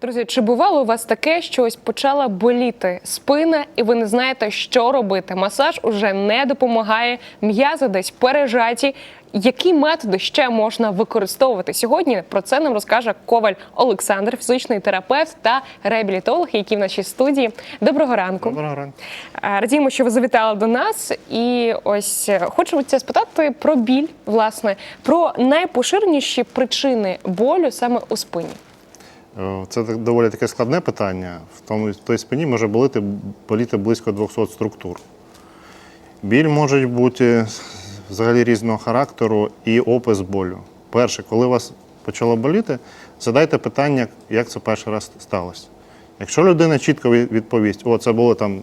Друзі, чи бувало у вас таке, що ось почала боліти спина, і ви не знаєте, що робити? Масаж уже не допомагає, м'язи десь пережаті. Які методи ще можна використовувати сьогодні? Про це нам розкаже Коваль Олександр, фізичний терапевт та реабілітолог, який в нашій студії. Доброго ранку. Доброго ранку. Е, Радіємо, що ви завітали до нас. І ось е, хочу це спитати про біль, власне, про найпоширеніші причини болю саме у спині. Е, Це доволі таке складне питання. В тому той спині може боліти, боліти близько 200 структур. Біль може бути взагалі різного характеру і опис болю. Перше, коли вас почало боліти, задайте питання, як це перший раз сталося. Якщо людина чітко відповість, о, це було там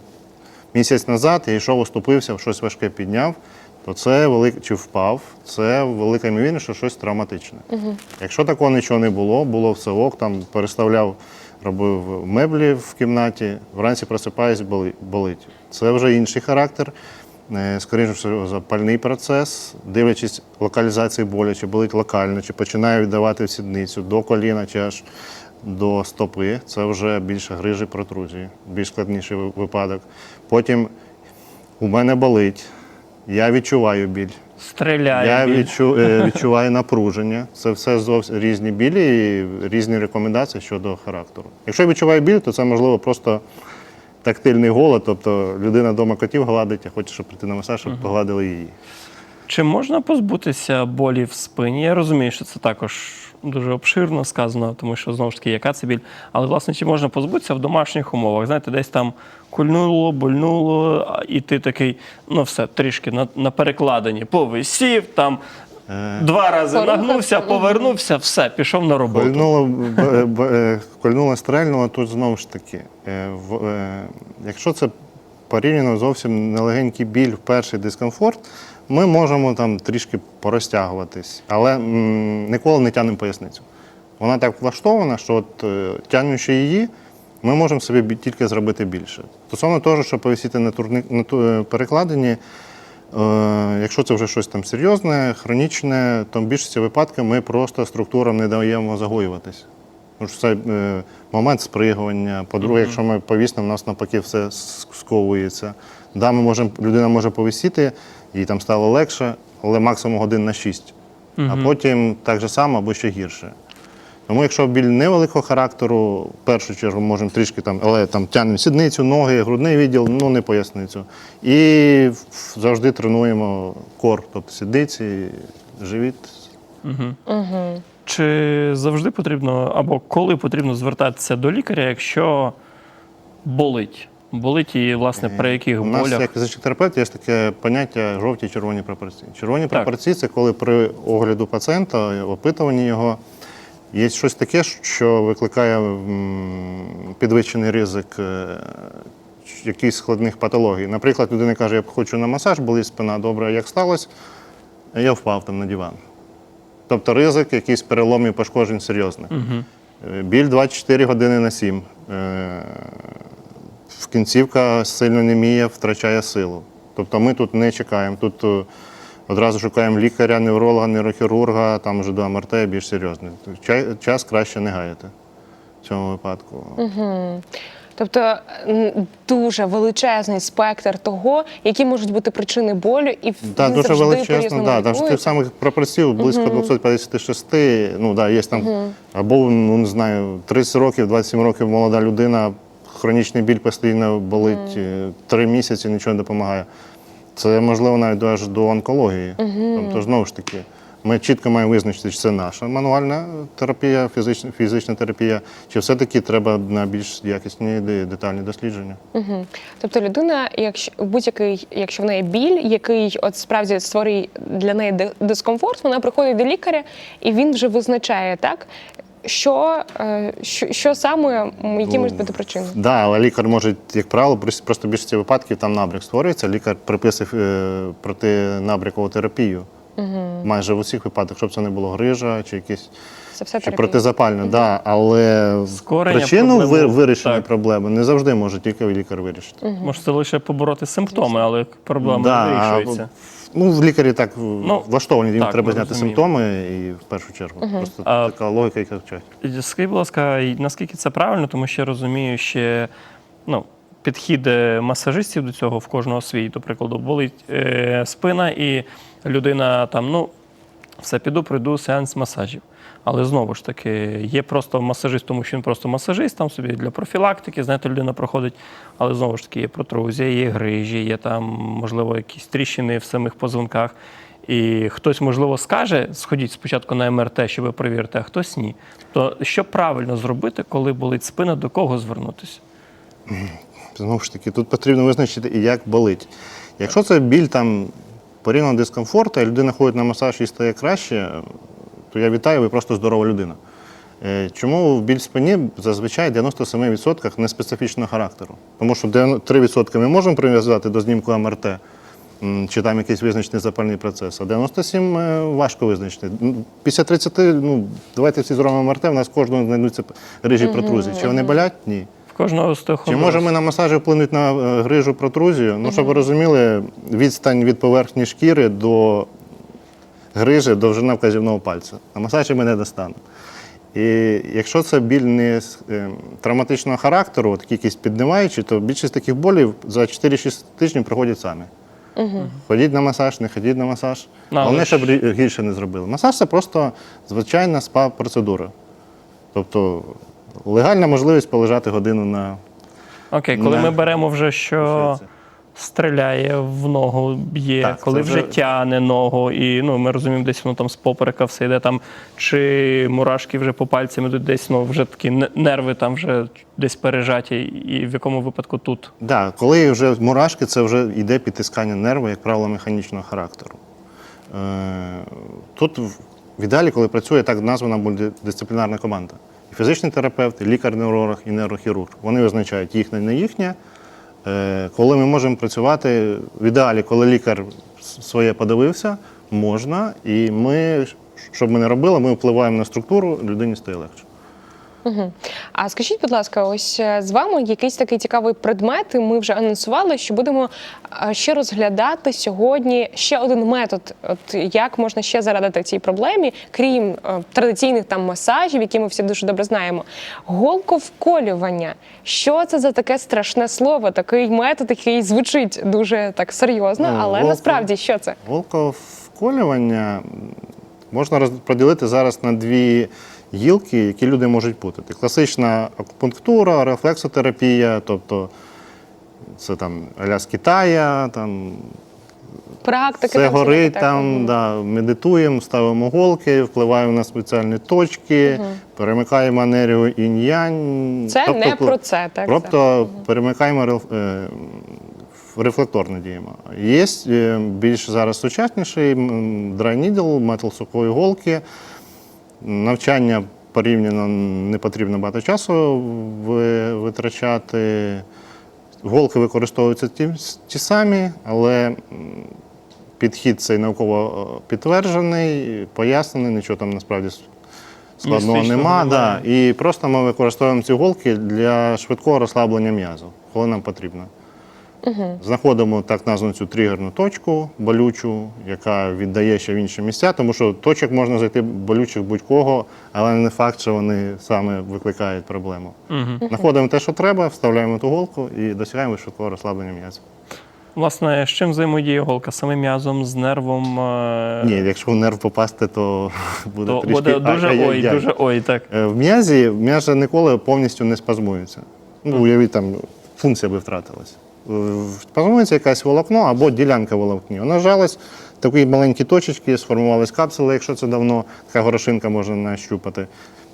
місяць назад, я йшов, оступився, щось важке підняв, то це велик... чи впав, це велика ймовірність, що щось травматичне. Якщо такого нічого не було, було все ок, там переставляв, робив меблі в кімнаті, вранці просипаюсь, боли- болить. Це вже інший характер. Е, Скоріше запальний процес, дивлячись локалізації болю, чи болить локально, чи починає віддавати в сідницю до коліна, чи аж до стопи. Це вже більше грижі протрузії, більш складніший випадок. Потім у мене болить, я відчуваю біль. Стріляє. Я біль. відчу, е, відчуваю напруження. Це все зовсім різні білі і різні рекомендації щодо характеру. Якщо я відчуваю біль, то це можливо просто тактильний голод, тобто людина вдома котів гладить, а хоче, щоб прийти на масаж, щоб погладили її. Чи можна позбутися болі в спині? Я розумію, що це також дуже обширно сказано, тому що знову ж таки, яка це біль. Але власне, чи можна позбутися в домашніх умовах? Знаєте, десь там кульнуло, больнуло, і ти такий, ну все, трішки на, на перекладині повисів, там Е, два рази Порухався, нагнувся, повернувся, все, пішов на роботу. Кольнуло, б- б- е, кольнуло стрельнуло, тут знову ж таки. е, в- е, Якщо це порівняно зовсім нелегенький біль, перший дискомфорт, ми можемо там трішки порозтягуватись, але м, ніколи не тягнемо поясницю. Вона так влаштована, що от, е, тягнучи її, ми можемо собі тільки зробити більше. Стосовно того, що повисіти на, турни, на ту- е, перекладині, Е, Якщо це вже щось там серйозне, хронічне, то в більшості випадків ми просто структурам не даємо загоюватись. Тому що це е, момент спригування. По-друге, якщо ми повіснемо, у нас навпаки все сковується. Да, ми можемо, людина може повисіти, їй там стало легше, але максимум годин на 6. А потім так же само або ще гірше. Тому якщо біль невеликого характеру, в першу чергу можемо трішки там, але там тягнемо сідницю, ноги, грудний відділ, ну не поясницю. І завжди тренуємо кор, тобто сідниці, живіт. Чи завжди потрібно або коли потрібно звертатися до лікаря, якщо болить? Болить і, власне, при яких У нас, болях? як фізичний терапевт, є таке поняття жовті червоні прапорці. Червоні прапорці це коли при огляду пацієнта, опитуванні його, є щось таке, що викликає підвищений ризик е, якихось складних патологій. Наприклад, людина каже, я хочу на масаж, болить спина, добре, як сталося, я впав там на диван. Тобто ризик якийсь переломів пошкоджень серйозних. Е, Біль 24 години на 7. Е, в кінцівка сильно неміє, втрачає силу. Тобто ми тут не чекаємо. Тут одразу шукаємо лікаря, невролога, нейрохірурга, там вже до МРТ більш серйозне. Ча- Час краще не гаяти в цьому випадку. Тобто дуже величезний спектр того, які можуть бути причини болю, і в- Так, він дуже величезно. Да, лікується. тих самих пропорцій близько 256, ну да, є там, або ну не знаю, 30 років, 27 років молода людина, хронічний біль постійно болить, е, три місяці нічого не допомагає. Це можливо навіть аж до онкології. Тобто, знову ж таки, ми чітко маємо визначити, чи це наша мануальна терапія, фізична, фізична терапія, чи все-таки треба на більш якісні детальні дослідження. Мгм. Тобто людина, якщо будь-який, якщо в неї біль, який от справді створює для неї дискомфорт, вона приходить до лікаря, і він вже визначає так. Що, е, що, що саме, які можуть бути причини? Да, але лікар може, як правило, прос- просто в більшості випадків там набряк створюється. Лікар приписує е, протинабрякову терапію. Майже в усіх випадках, щоб це не було грижа чи якісь Це все чи протизапальне. Да, але Скорення причину ви- проблеми, вирішення так. проблеми не завжди може тільки лікар вирішити. Може, це лише побороти симптоми, але проблема Да, не а вирішується. Ну, в лікарі так Ну, влаштовані, їм так, треба зняти розуміємо. симптоми і в першу чергу. Просто А- така логіка, яка вчать. Скажіть, будь ласка, наскільки це правильно, тому що я розумію, що ну, підхід е, масажистів до цього в кожного свій, до прикладу, болить е, спина, і людина там, ну, все, піду, пройду сеанс масажів. Але знову ж таки, є просто масажист, тому що він просто масажист, там собі для профілактики, знаєте, людина проходить. Але знову ж таки, є протрузія, є грижі, є там, можливо, якісь тріщини в самих позвонках. І хтось, можливо, скаже, сходіть спочатку на МРТ, щоб ви перевірити, а хтось ні. То що правильно зробити, коли болить спина, до кого звернутися? Знову ж таки, тут потрібно визначити, як болить. Якщо це біль там порівняно дискомфорту, і людина ходить на масаж і стає краще, то я вітаю, ви просто здорова людина. Е, Чому біль в спині зазвичай 97% не специфічного характеру? Тому що 3% ми можемо прив'язати до знімку МРТ, чи там якийсь визначений запальний процес, а 97 е, важко визначити. Після 30, ну, давайте всі зробимо МРТ, у нас кожного знайдуться рижі протрузії. Чи вони болять? Ні. В кожного Чи можемо ми на масажі вплинути на е, грижу протрузію? Ну, щоб ви розуміли, відстань від поверхні шкіри до грижі довжина вказівного пальця. На масажі ми не достанемо. І якщо це біль не з, е, травматичного характеру, от якийсь піднімаючий, то більшість таких болів за 4-6 тижнів проходять самі. Ходіть на масаж, не ходіть на масаж. Але Головне, щоб гірше не зробили. Масаж це просто звичайна спа-процедура. Тобто легальна можливість полежати годину на Окей, коли Не. ми беремо вже, що Що стріляє в ногу, б'є, Так, коли вже вже- тяне ногу, і ну, ми розуміємо, десь воно там з поперека все йде там, чи мурашки вже по пальцям ідуть десь, ну вже такі нерви там вже десь пережаті, і в якому випадку тут. Да, коли вже мурашки, це вже йде підтискання нерву, як правило, механічного характеру. Е, Тут в- ідеалі, коли працює так названа мультидисциплінарна команда. І фізичний терапевт, і лікар-невролог, і нейрохірург. Вони визначають їхнє, не їхнє. Е, Коли ми можемо працювати, в ідеалі, коли лікар своє подивився, можна, і ми, щоб ми не робили, ми впливаємо на структуру, людині стає легше. А скажіть, будь ласка, ось е, з вами якийсь такий цікавий предмет. і Ми вже анонсували, що будемо е, ще розглядати сьогодні ще один метод, от як можна ще зарадити цій проблемі, крім е, традиційних там масажів, які ми всі дуже добре знаємо. Голковколювання. Що це за таке страшне слово? Такий метод, який звучить дуже так серйозно, але голко- насправді що це? Голковколювання можна розподілити зараз на дві гілки, які люди можуть путати. Класична акупунктура, рефлексотерапія, тобто це там аля з Китая, там Практики все там горить, так, там мгм. да, медитуємо, ставимо голки, впливаємо на спеціальні точки, перемикаємо енергію інь-янь. Це Тобто, не про це, так? Тобто перемикаємо е, рефлекторно діємо. Є е, більш зараз сучасніший needle, метал сухої голки. Навчання порівняно не потрібно багато часу витрачати. Голки використовуються ті, ті самі, але підхід цей науково е, підтверджений, пояснений, нічого там насправді складного нема. Да. І просто ми використовуємо ці голки для швидкого розслаблення м'язу, коли нам потрібно. Знаходимо так названу цю тригерну точку болючу, яка віддає ще в інші місця, тому що точок можна знайти болючих будь-кого, але не факт, що вони саме викликають проблему. Знаходимо те, що треба, вставляємо ту голку і досягаємо швидкого розслаблення м'язу. Власне, з чим взаємодіє голка? Самим м'язом, з нервом? е, Ні, якщо в нерв попасти, то буде то трішки буде дуже ой, ай-яй-яй. дуже ой, так. Е, В м'язі м'яз ніколи повністю не спазмується. Ну, уявіть, там функція би втратилась. Спазмується якась волокно або ділянка волокні. Вона жалась, такі маленькі точечки, сформувались капсули, якщо це давно, така горошинка можна нащупати.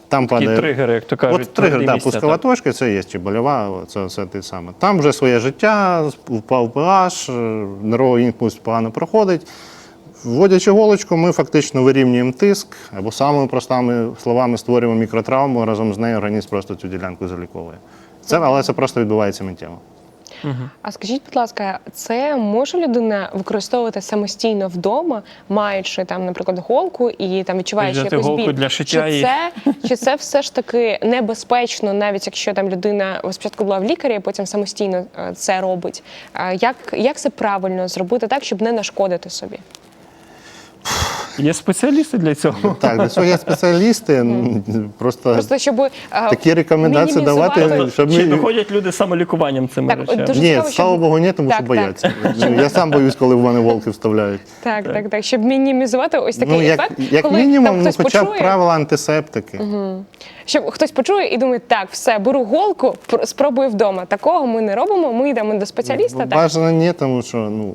Там Такі падає. тригери, як то кажуть. От тригер, да, місця, пускова так. точка, це є чи больова, це, це те саме. Там вже своє життя, впав pH, нервовий імпульс погано проходить. Вводячи голочку, ми фактично вирівнюємо тиск або самими простими словами створюємо мікротравму, разом з нею організм просто цю ділянку заліковує. Це, але це просто відбувається миттєво. А скажіть, будь ласка, це може людина використовувати самостійно вдома, маючи там, наприклад, голку і там відчуваючи якусь голку біль? для шиття чи і- це, чи це все ж таки небезпечно, навіть якщо там людина спочатку була в лікарі, а потім самостійно е, це робить? Як, як це правильно зробити так, щоб не нашкодити собі? Є спеціалісти для цього. Так, для цього є спеціалісти. Просто, Просто щоб е, такі рекомендації давати, щоб Чи ми. доходять люди самолікуванням цими Так, речами? дуже Ні, цікаво, слава щоб- Богу, ні, тому що Так, бояться. Ну, Я сам боюсь, коли в мене волки вставляють. Так, так, так, щоб мінімізувати ось такий ну, як, ефект, як коли мінімум, там ну, хтось хоча б почує, правила антисептики. щоб хтось почує і думає, так, все, беру голку, пр- спробую вдома. Такого ми не робимо. Ми йдемо до спеціаліста. Так Бажано ні, тому що ну,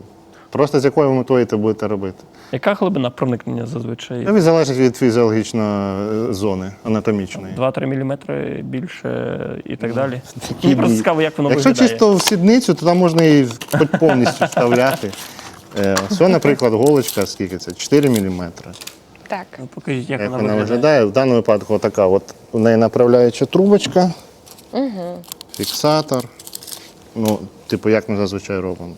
просто з якою метою ти будете робити. Яка глибина проникнення зазвичай? Ну, залежить від фізіологічної е, зони анатомічної. 2-3 мм більше і так далі. Мені просто цікаво, як воно Якщо виглядає. чисто в сідницю, то там можна її повністю вставляти. Е, Ось, наприклад, голочка, скільки це? 4 мм. так. Ну, Покажіть, як, Як вона виглядає? В даному випадку така от у неї направляюча трубочка, фіксатор. Ну, типу, як ми зазвичай робимо.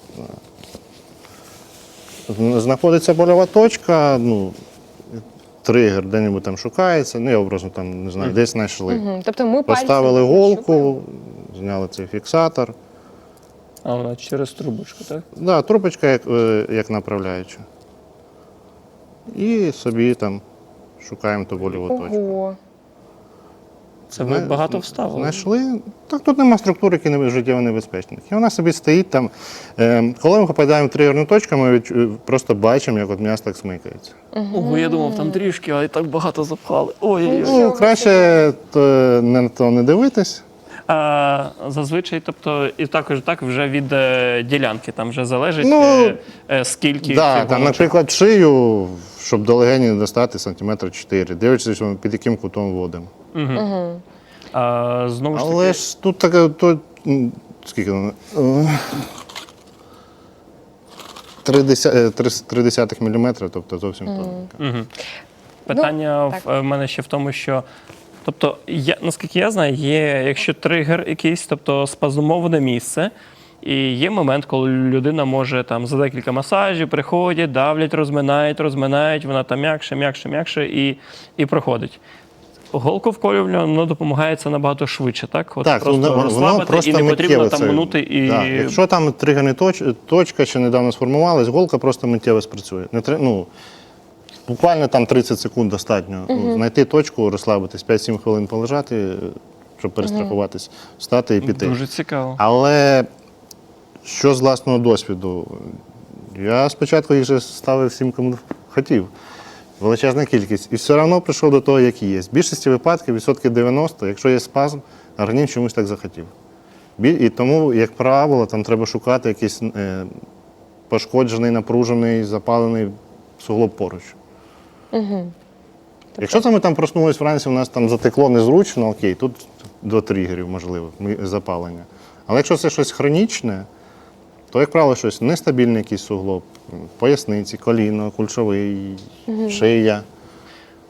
Зна- Знаходиться больова точка, ну, тригер де-небудь там шукається, ну, я образно там не знаю, десь знайшли. Мгм. Тобто ми Поставили пальцем голку, зняли цей фіксатор. А вона через трубочку, так? Да, трубочка як, е, як направляюча. І собі там шукаємо ту больову точку. Ого. Це ви Зна- багато вставили. Знайшли. Так тут нема структур, які не життєво небезпечні. І вона собі стоїть там. Е, коли ми попадаємо в тригерну точку, ми від, просто бачимо, як от м'ясо так смикається. Ого, я думав, там трішки, а і так багато запхали. Ой-ой-ой. Ну, краще то, не на то не дивитись. А, зазвичай, тобто, і також так вже від е, ділянки, там вже залежить Ну, е, е, скільки. Да, там, наприклад, шию, щоб до легені достати сантиметр 4. Дивишся, під яким кутом водимо. А, знову ж таки, Але ж тут таке, то, скільки воно? Десятих міліметра, тобто зовсім тоненько. питання Ну, в так. мене ще в тому, що. Тобто, я, наскільки я знаю, є, якщо тригер якийсь, тобто спазмоване місце, і є момент, коли людина може там за декілька масажів приходять, давлять, розминають, розминають, вона там м'якше, м'якше, м'якше і, і проходить. Голку вколювання воно допомагає це набагато швидше, так? От Так, просто воно, воно розслабити, просто і не потрібно там минути і. Да. Якщо там тригерна точ, точка ще недавно сформувалась, голка просто миттєво спрацює. Не ну, буквально там 30 секунд достатньо. Ну, Знайти точку, розслабитись, 5-7 хвилин полежати, щоб перестрахуватись, встати і піти. Дуже цікаво. Але що з власного досвіду? Я спочатку їх же ставив всім, кому хотів. Величезна кількість. І все одно прийшов до того, як є. В більшості випадків, відсотків 90, якщо є спазм, організм чомусь так захотів. І тому, як правило, там треба шукати якийсь е, пошкоджений, напружений, запалений суглоб поруч. Якщо це ми там проснулись вранці, у нас там затекло незручно, окей, тут до тригерів можливо, запалення. Але якщо це щось хронічне, то, як правило, щось нестабільний якийсь суглоб, поясниці, коліно, кульшовий, шия.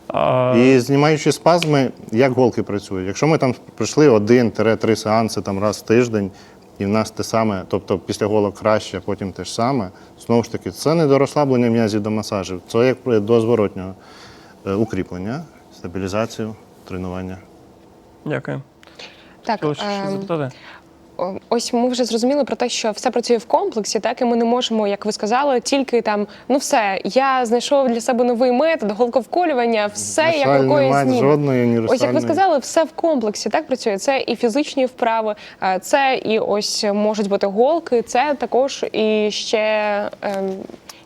А, І знімаючи спазми, як голки працюють. Якщо ми там прийшли один-три сеанси там раз в тиждень, і в нас те саме, тобто після голок краще, а потім те ж саме, знову ж таки, це не до розслаблення м'язів до масажів, це як до зворотнього е, укріплення, стабілізацію, тренування. Дякую. Так, Хотіли щось запитати? Ось ми вже зрозуміли про те, що все працює в комплексі, так і ми не можемо, як ви сказали, тільки там ну все. Я знайшов для себе новий метод, голковколювання, все як На жаль, рукою немає жодної Ось як ви сказали, все в комплексі так працює. Це і фізичні вправи, е, це і ось можуть бути голки, це також і ще. ем,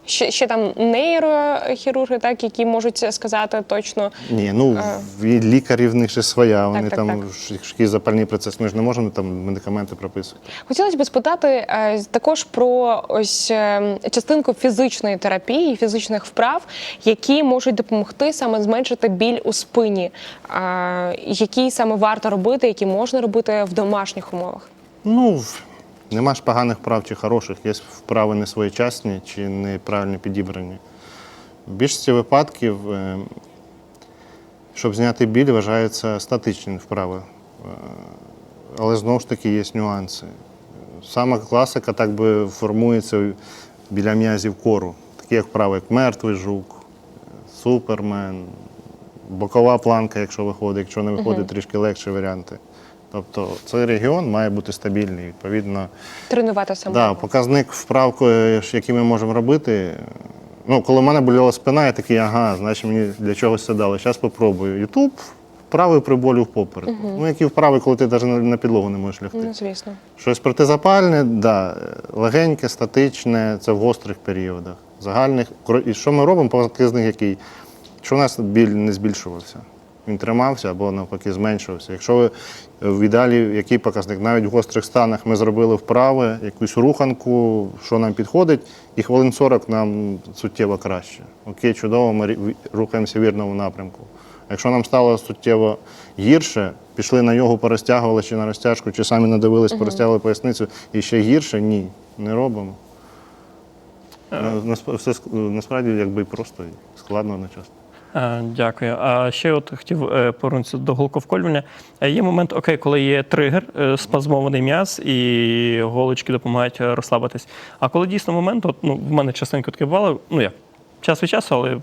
Ще, ще там нейрохірурги, так які можуть сказати точно Ні, ну Е. лікарів в них ще своя. Вони так, там так. ж- який запальний процес. Ми ж не можемо там медикаменти прописувати. Хотілося б спитати е, також про ось е, частинку фізичної терапії, фізичних вправ, які можуть допомогти саме зменшити біль у спині, е, які саме варто робити, які можна робити в домашніх умовах. Ну, нема ж поганих вправ чи хороших, є вправи не своєчасні чи неправильно підібрані. В більшості випадків, е, щоб зняти біль, вважаються статичні вправи. Е, Але знову ж таки є нюанси. сама класика так би формується біля м'язів кору. Такі, як вправи, як мертвий жук, супермен, бокова планка, якщо виходить, якщо не виходить, трішки легші варіанти. Тобто цей регіон має бути стабільний. Відповідно, Тренувати саме. да, показник вправ, е, які ми можемо робити. Ну, коли в мене боліла спина, я такий, ага, значить мені для чогось це дало. Зараз спробую. Ютуб, вправи при болі в попереку. Ну, які вправи, коли ти навіть на, підлогу не можеш лягти. Ну, звісно. Щось протизапальне, да, легеньке, статичне, це в гострих періодах. Загальних. І що ми робимо, показник який? Що у нас біль не збільшувався. Він тримався або навпаки зменшувався. Якщо ви в ідеалі який показник, навіть в гострих станах ми зробили вправи, якусь руханку, що нам підходить, і хвилин 40 нам суттєво краще. Окей, чудово, ми рухаємося в вірному напрямку. Якщо нам стало суттєво гірше, пішли на йогу, порозтягували чи на розтяжку, чи самі надивились, порозтягували поясницю, і ще гірше ні, не робимо. Насп- Все насправді якби просто складно одночасно. Е, Дякую. А ще от хотів е, повернутися до голковколювання. Е, Є момент, окей, коли є тригер, спазмований м'яз, і голочки допомагають розслабитись. А коли дійсно момент, от, ну, в мене частенько таке бувало, ну як, час від часу, але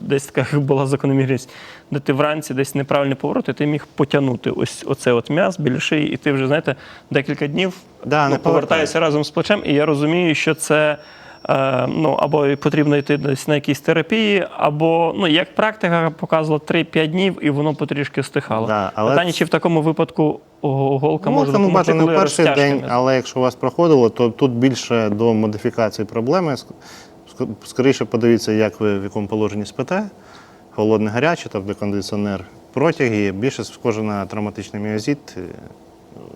десь така була закономірність, де ти вранці десь неправильний поворот, і ти міг потягнути ось оце от м'яз біля шиї, і ти вже, знаєте, декілька днів Да, ну, повертаєшся разом з плечем, і я розумію, що це. Е, ну, або потрібно йти десь на якісь терапії, або ну як практика показувала 3-5 днів, і воно потрішки стихало. Да, але Питання, чи в такому випадку голка Ну, може допомогти, бачу, не коли перший день, але якщо у вас проходило, то тут більше до модифікації проблеми. Ск- ск- Скоріше подивіться, як ви в якому положенні спите, холодне гаряче, тобто кондиціонер, протяги, більше схоже на травматичний міозіт.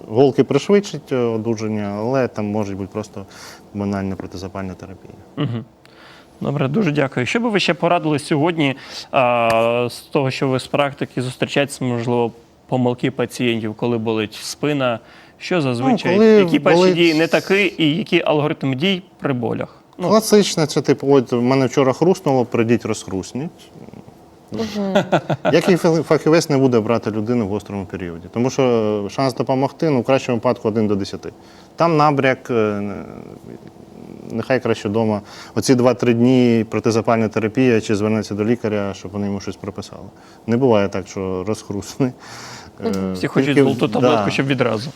Голки пришвидшить е, одужання, але там може бути просто банальна протизапальна терапія. Мгм. Добре, дуже дякую. Що би ви ще порадили сьогодні а, з того, що ви з практики зустрічаєтеся, можливо, помилки пацієнтів, коли болить спина? Що зазвичай, Ну, коли які перші болить- дії не такі, і які алгоритми дій при болях? Ну, Класичне, це типу, от в мене вчора хрустнуло, прийдіть розхрусніть. Який фахівець не буде брати людину в гострому періоді? Тому що шанс допомогти, ну, в кращому випадку 1 до 10. Там набряк, е, нехай краще вдома. Оці 2-3 дні протизапальна терапія, чи звернеться до лікаря, щоб вони йому щось прописали. Не буває так, що розхрусне. Е, всі хочуть тільки- золоту таблетку, щоб відразу.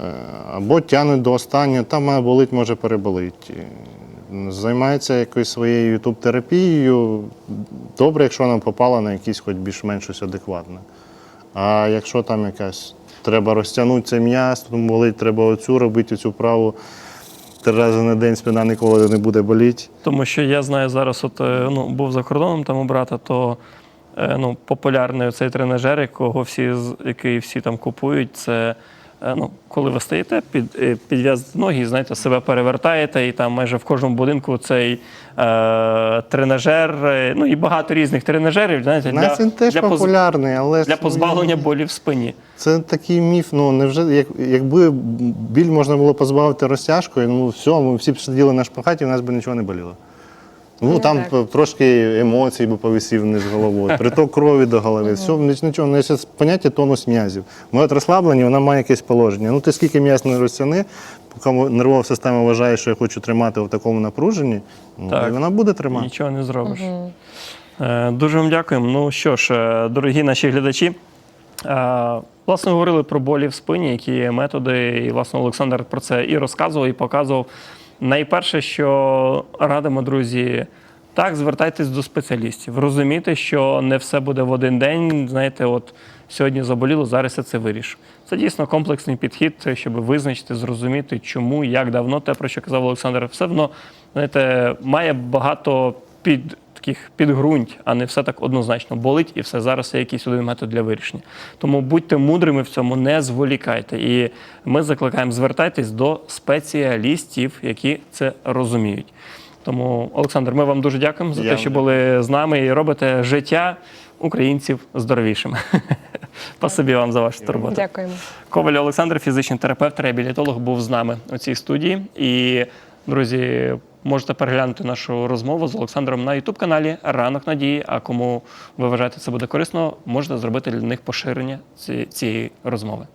Е, Або тягнуть до останнього, там має болить, може переболить. Займається якоюсь своєю ютуб-терапією. Добре, якщо вона попала на якийсь хоч більш-менш щось адекватне. А якщо там якась треба розтягнути цей м'яз, то болить, треба оцю робити, цю праву. Три рази на день спина ніколи не буде боліти. Тому що я знаю зараз, от е, ну був за кордоном там у брата, то е, ну, популярний цей тренажер, якого всі який всі там купують, це ну, коли ви стоїте, під, е, підв'язуєте ноги, і, знаєте, себе перевертаєте, і там майже в кожному будинку цей е, тренажер, е, ну і багато різних тренажерів, знаєте, нас він теж для, популярний, але для позбавлення болі в спині. Це такий міф. Ну невже як, якби біль можна було позбавити розтяжкою, ну все, ми всі б сиділи на шпагаті, у нас би нічого не боліло. Ну Ну, там так. трошки емоцій би повисів вниз головою, приток крові до голови. Все, ніч- нічого, ну, є поняття тонус м'язів. Ми от розслаблені, вона має якесь положення. Ну ти скільки м'яз не розтяни, поки нервова система вважає, що я хочу тримати в такому напруженні, ну, і вона буде тримати. Нічого не зробиш. Е, Дуже вам дякуємо. Ну що ж, е, дорогі наші глядачі, е, власне говорили про болі в спині, які є методи. І власне Олександр про це і розказував, і показував. Найперше, що радимо, друзі, так, звертайтесь до спеціалістів. Розумійте, що не все буде в один день. Знаєте, от сьогодні заболіло, зараз я це вирішу. Це дійсно комплексний підхід, щоб визначити, зрозуміти, чому, як давно те, про що казав Олександр, все одно знаєте, має багато під таких підґрунть, а не все так однозначно болить, і все зараз є якийсь один метод для вирішення. Тому будьте мудрими в цьому, не зволікайте. І ми закликаємо звертайтесь до спеціалістів, які це розуміють. Тому, Олександр, ми вам дуже дякуємо за Я те, що були з нами і робите життя українців здоровішими. Спасибі вам за вашу турботу. Дякуємо. Коваль Олександр, фізичний терапевт, реабілітолог, був з нами у цій студії. І, друзі, можете переглянути нашу розмову з Олександром на youtube каналі Ранок Надії. А кому ви вважаєте це буде корисно, можете зробити для них поширення ці- цієї розмови.